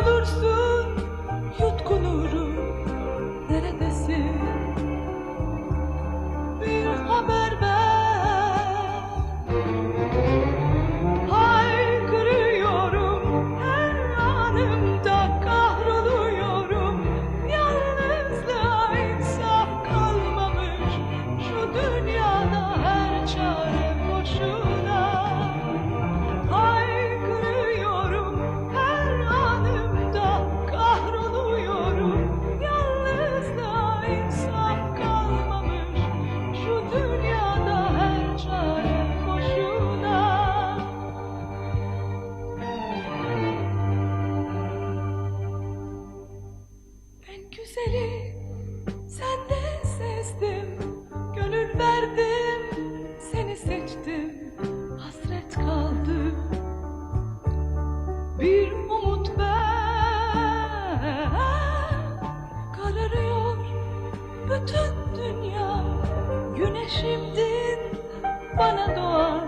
olursun yutkunurum seni. Senden sezdim Gönül verdim seni seçtim Hasret kaldı bir umut ver Kararıyor bütün dünya. Güneşimdin bana doğan